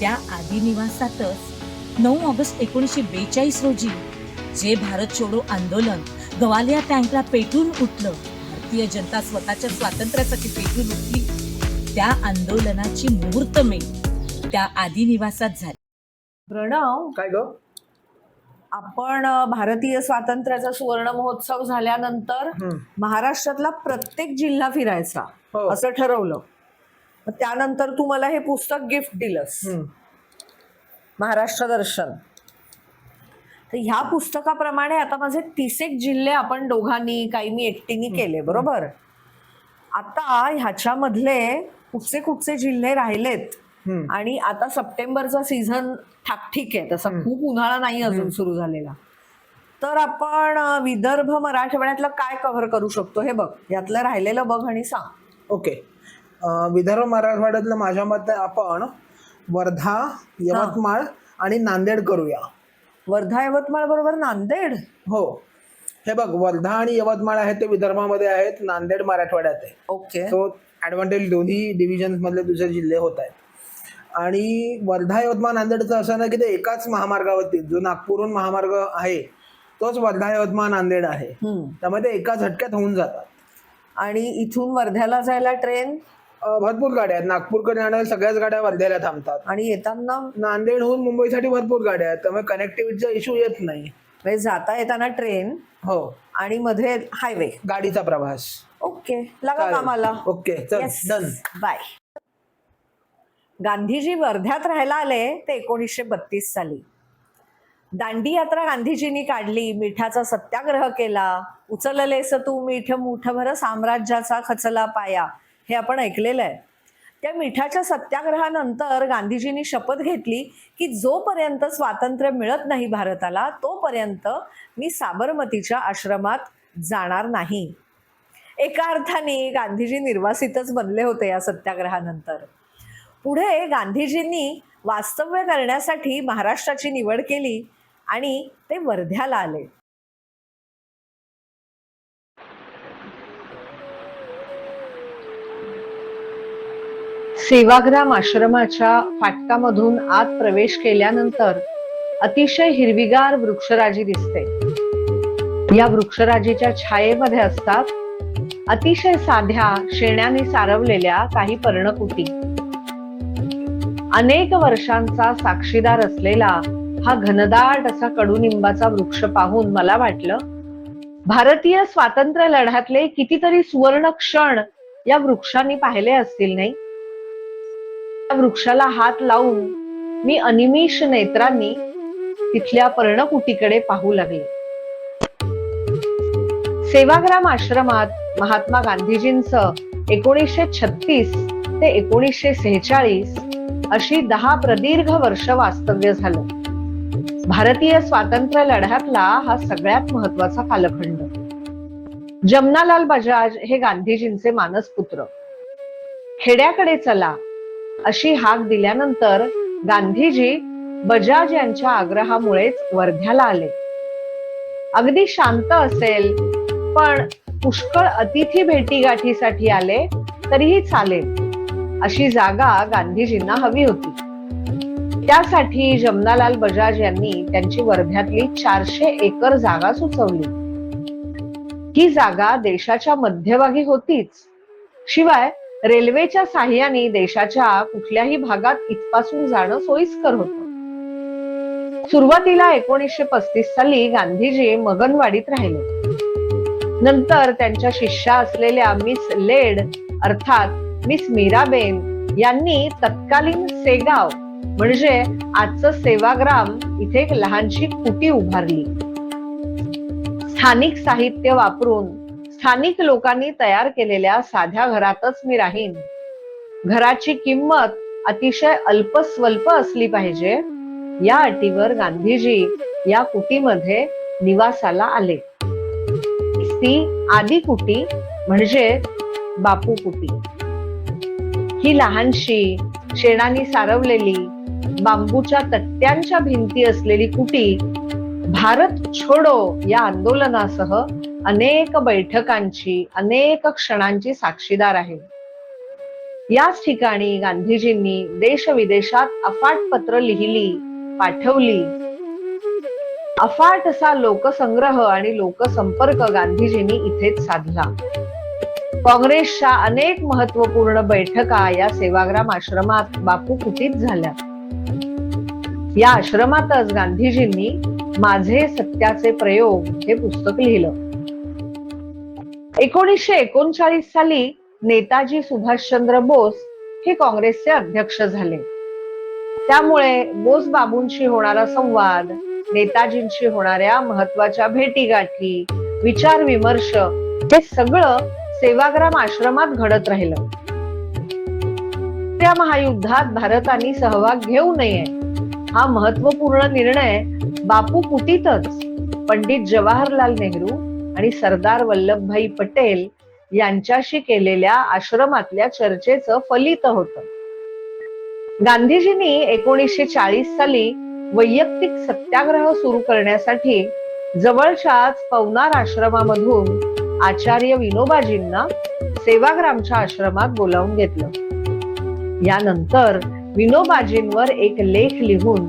त्या आदी निवासातच नऊ ऑगस्ट एकोणीसशे बेचाळीस रोजी जे भारत छोडो आंदोलन गवालिया टँकला पेटून उठलं भारतीय जनता स्वतःच्या स्वातंत्र्यासाठी पेटून उठली त्या आंदोलनाची मुहूर्तमेढ त्या आदी निवासात झाली प्रणव काय ग आपण भारतीय स्वातंत्र्याचा सुवर्ण महोत्सव झाल्यानंतर. महाराष्ट्रातला प्रत्येक जिल्हा फिरायचा हो. असं ठरवलं मग त्यानंतर तू मला हे पुस्तक गिफ्ट दिलंस. महाराष्ट्र दर्शन. तर ह्या पुस्तकाप्रमाणे आता माझे तीस एक जिल्हे आपण दोघांनी काही मी एकटीने केले बरोबर? आता ह्याच्यामधले कुठचे कुठचे जिल्हे राहिलेत. आणि आता सप्टेंबरचा सीझन ठाकठीक आहे तसा खूप उन्हाळा नाही अजून सुरू झालेला. तर आपण विदर्भ मराठवाड्यातलं काय कव्हर करू शकतो हे बघ. यातलं राहिलेलं बघ आणि सांग. ओके. विदर्भ मराठवाड्यातलं माझ्या मते आपण वर्धा यवतमाळ आणि नांदेड करूया. वर्धा यवतमाळ बरोबर नांदेड? हो. हे बघ वर्धा आणि यवतमाळ आहेत ते विदर्भामध्ये आहेत नांदेड मराठवाड्यात आहे. ओके. सो ॲडव्हान्टेज दोन्ही डिव्हिजन्स मधले तुझे जिल्हे होत आहेत. आणि वर्धा यवतमाळ नांदेडचं असं ना की ते एकाच महामार्गावरती जो नागपूरहून महामार्ग आहे तोच वर्धा यवतमाळ नांदेड आहे. हम्म. त्यामुळे ते एका झटक्यात होऊन जातात. आणि इथून वर्ध्याला जायला ट्रेन? भरपूर गाड्या आहेत. नागपूरकडे जाणाऱ्या सगळ्याच गाड्या वर्ध्याला थांबतात. आणि येताना? नांदेडहून मुंबईसाठी भरपूर गाड्या आहेत. त्यामुळे कनेक्टिव्हिटीचा इश्यू येत नाही. म्हणजे जाता येताना ट्रेन हो. आणि मध्ये हायवे गाडीचा प्रवास. ओके लागा चालेल. कामाला. ओके चल. डन बाय गांधीजी वर्ध्यात राहायला आले ते एकोणीसशे बत्तीस साली. दांडी यात्रा गांधीजींनी काढली मिठाचा सत्याग्रह केला. उचललेस तू मीठ मुठभर साम्राज्याचा खचला पाया. हे आपण ऐकलेलं आहे. त्या मिठाच्या सत्याग्रहानंतर गांधीजींनी शपथ घेतली की जोपर्यंत स्वातंत्र्य मिळत नाही भारताला तोपर्यंत मी साबरमतीच्या आश्रमात जाणार नाही. एका अर्थाने गांधीजी निर्वासितच बनले होते या सत्याग्रहानंतर. पुढे गांधीजींनी वास्तव्य करण्यासाठी महाराष्ट्राची निवड केली आणि ते वर्ध्याला आले. सेवाग्राम आश्रमाच्या फाटकामधून आत प्रवेश केल्यानंतर अतिशय हिरवीगार वृक्षराजी दिसते. या वृक्षराजीच्या छायेमध्ये असतात अतिशय साध्या शेण्याने सारवलेल्या काही पर्णकुटी. अनेक वर्षांचा साक्षीदार असलेला हा घनदाट असा कडुनिंबाचा वृक्ष पाहून मला वाटलं भारतीय स्वातंत्र्य लढ्यातले कितीतरी सुवर्ण क्षण या वृक्षांनी पाहिले असतील नाही? त्या वृक्षाला हात लावून मी अनिमिष नेत्रांनी तिथल्या पर्णकुटीकडे पाहू लागले. सेवाग्राम आश्रमात महात्मा गांधीजींच एकोणीसशे छत्तीस ते एकोणीसशे सेहेचाळीस अशी दहा प्रदीर्घ वर्ष वास्तव्य झालं. भारतीय स्वातंत्र्य लढ्यातला हा सगळ्यात महत्त्वाचा कालखंड. जमनालाल बजाज हे गांधीजींचे मानसपुत्र. खेड्याकडे चला अशी हाक दिल्यानंतर गांधीजी बजाज यांच्या आग्रहामुळेच वर्ध्याला आले. अगदी शांत असेल पण पुष्कळ अतिथी भेटीगाठीसाठी आले तरीही चालेल अशी जागा गांधीजींना हवी होती. त्यासाठी जमनालाल बजाज यांनी त्यांची वर्ध्यातली चारशे एकर जागा सुचवली. ही जागा देशाच्या मध्यभागी होतीच. शिवाय रेल्वेच्या साह्याने देशाच्या कुठल्याही भागात इथपासून जाणं सोयीस्कर होत. सुरुवातीला एकोणीसशे पस्तीस साली गांधीजी मगनवाडीत राहिले. नंतर त्यांच्या शिष्या असलेल्या मिस लेड अर्थात मिस मीराबेन यांनी तत्कालीन सेगाव म्हणजे आजचं सेवाग्राम इथे एक लहानशी कुटी उभारली. स्थानिक साहित्य वापरून स्थानिक लोकांनी तयार केलेल्या साध्या घरातच मी राहीन. घराची किंमत अतिशय अल्पस्वल्प असली पाहिजे. या अटीवर गांधीजी या कुटीमध्ये निवासाला आले. ती आदी कुटी म्हणजे बापू कुटी. ही लहानशी शेणाने सारवलेली बांबूच्या तट्ट्यांच्या भिंती असलेली कुटी भारत छोडो या आंदोलनासह अनेक बैठकांची अनेक क्षणांची साक्षीदार आहे. याच ठिकाणी गांधीजींनी देश विदेशात अफाट पत्र लिहिली पाठवली. अफाट असा लोकसंग्रह आणि लोकसंपर्क गांधीजींनी इथेच साधला. काँग्रेसच्या अनेक महत्त्वपूर्ण बैठका या सेवाग्राम आश्रमात बापू कुटीत झाल्या. या आश्रमातच गांधीजींनी माझे सत्याचे प्रयोग हे पुस्तक लिहिलं. एकोणीसशे एकोणचाळीस साली नेताजी सुभाषचंद्र बोस हे काँग्रेसचे अध्यक्ष झाले. त्यामुळे बोस बाबूंशी होणारा संवाद नेताजींशी होणाऱ्या महत्त्वाच्या भेटीगाठी विचार विमर्श हे सगळं सेवाग्राम आश्रमात घडत राहिलं. त्या महायुद्धात भारताने सहभाग घेऊ नये हा महत्त्वपूर्ण निर्णय बापू कुटीतच पंडित जवाहरलाल नेहरू आणि सरदार वल्लभभाई पटेल यांच्याशी केलेल्या आश्रमातल्या चर्चेचं फलित होतं. गांधीजींनी एकोणीसशे चाळीस साली वैयक्तिक सत्याग्रह सुरू करण्यासाठी जवळच्याच पवनार आश्रमामधून आचार्य विनोबाजींना सेवाग्रामच्या आश्रमात बोलावून घेतलं. यानंतर विनोबाजींवर एक लेख लिहून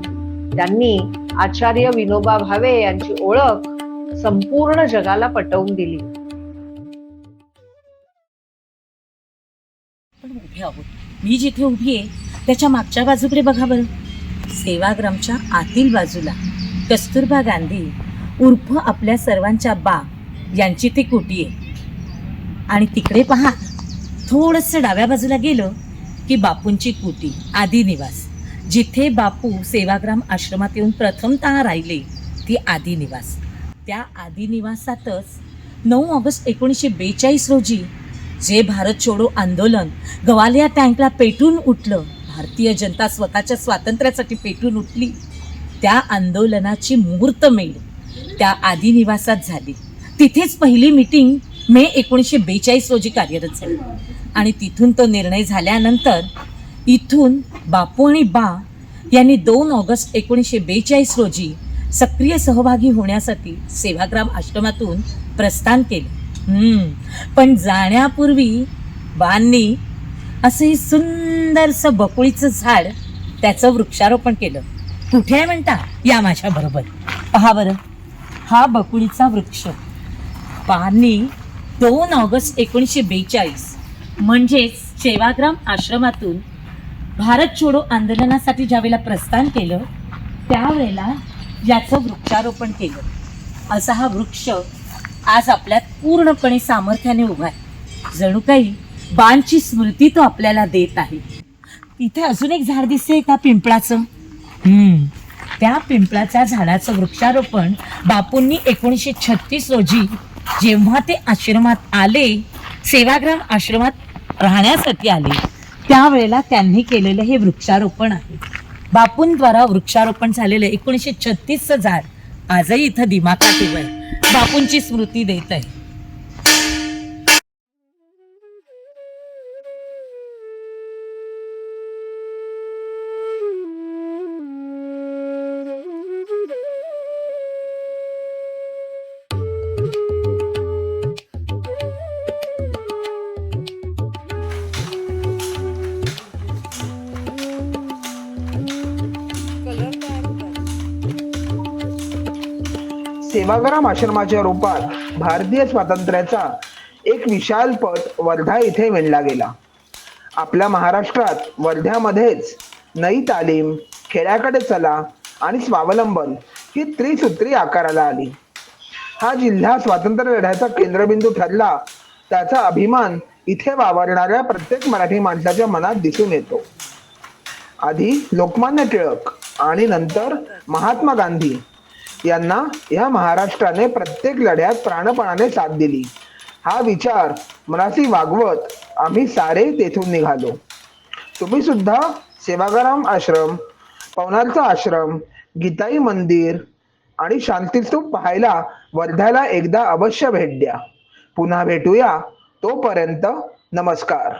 त्यांनी आचार्य विनोबा भावे यांची ओळख संपूर्ण जगाला पटवून दिली. उभे आहोत. मी जिथे उभी आहे त्याच्या मागच्या बाजूकडे बघा बरं. सेवाग्रामच्या आतील बाजूला कस्तुरबा गांधी उर्फ आपल्या सर्वांच्या बा यांची ती कुटी आहे. आणि तिकडे पहा थोडंसं डाव्या बाजूला गेलं की बापूंची कुटी आदी निवास. जिथे बापू सेवाग्राम आश्रमात येऊन प्रथमतः राहिले ती आदी निवास. त्या आदिनिवासातच नऊ ऑगस्ट एकोणीसशे बेचाळीस रोजी जे भारत छोडो आंदोलन गवालिया टँकला पेटून उठलं भारतीय जनता स्वतःच्या स्वातंत्र्यासाठी पेटून उठली त्या आंदोलनाची मुहूर्तमेढ त्या आदिनिवासात झाली. तिथेच पहिली मीटिंग मे एकोणीसशे बेचाळीस रोजी कार्यरत झाली. आणि तिथून तो निर्णय झाल्यानंतर इथून बापू आणि बा यांनी दोन ऑगस्ट एकोणीसशे बेचाळीस रोजी सक्रिय सहभागी होण्यासाठी सेवाग्राम आश्रमातून प्रस्थान केले. पण जाण्यापूर्वी बांनी असंही सुंदरसं बकुळीचं झाड त्याचं वृक्षारोपण केलं. कुठे आहे म्हणता? या माझ्या बरोबर. पहा बरं. हा बकुळीचा वृक्ष. बांनी दोन ऑगस्ट एकोणीसशे बेचाळीस म्हणजेच सेवाग्राम आश्रमातून भारत छोडो आंदोलनासाठी ज्यावेळेला प्रस्थान केलं त्यावेळेला याचं वृक्षारोपण केलं. असा हा वृक्ष आज आपल्यात पूर्णपणे सामर्थ्याने उभा आहे. जणू काही बाणची स्मृती तो आपल्याला देत आहे. इथे अजून एक झाड दिसते का पिंपळाचं? हम्म. त्या पिंपळाच्या झाडाचं वृक्षारोपण बापूंनी एकोणीसशे छत्तीस रोजी जेव्हा ते आश्रमात आले सेवाग्राम आश्रमात राहण्यासाठी आले त्यावेळेला त्यांनी केलेलं हे वृक्षारोपण आहे. बापूंद्वारा वृक्षारोपण झालेलं एकोणीसशे छत्तीसचं झाड आजही इथं दिमाखात उभं आहे. बापूंची स्मृती देत आहे. सेवाग्राम आश्रमाच्या रूपात भारतीय स्वातंत्र्याचा एक विशाल पट वर्धा इथे विणला गेला. आपल्या महाराष्ट्रात वर्ध्यामध्येच नई तालीम खेड्याकडे चला आणि स्वावलंबन ही त्रिसूत्री आकाराला आली. हा जिल्हा स्वातंत्र्य लढ्याचा केंद्रबिंदू ठरला त्याचा अभिमान इथे वावरणाऱ्या प्रत्येक मराठी माणसाच्या मनात दिसून येतो. आधी लोकमान्य टिळक आणि नंतर महात्मा गांधी यांना या महाराष्ट्राने प्रत्येक लढ्यात प्राणपणाने साथ दिली. हा विचार मनाशी वागवत आम्ही सारे तेथून निघालो. तुम्ही सुद्धा सेवाग्राम आश्रम पवनारचा आश्रम गीताई मंदिर आणि शांतीस्तूप पाहायला वर्ध्याला एकदा अवश्य भेट द्या. पुन्हा भेटूया तोपर्यंत नमस्कार.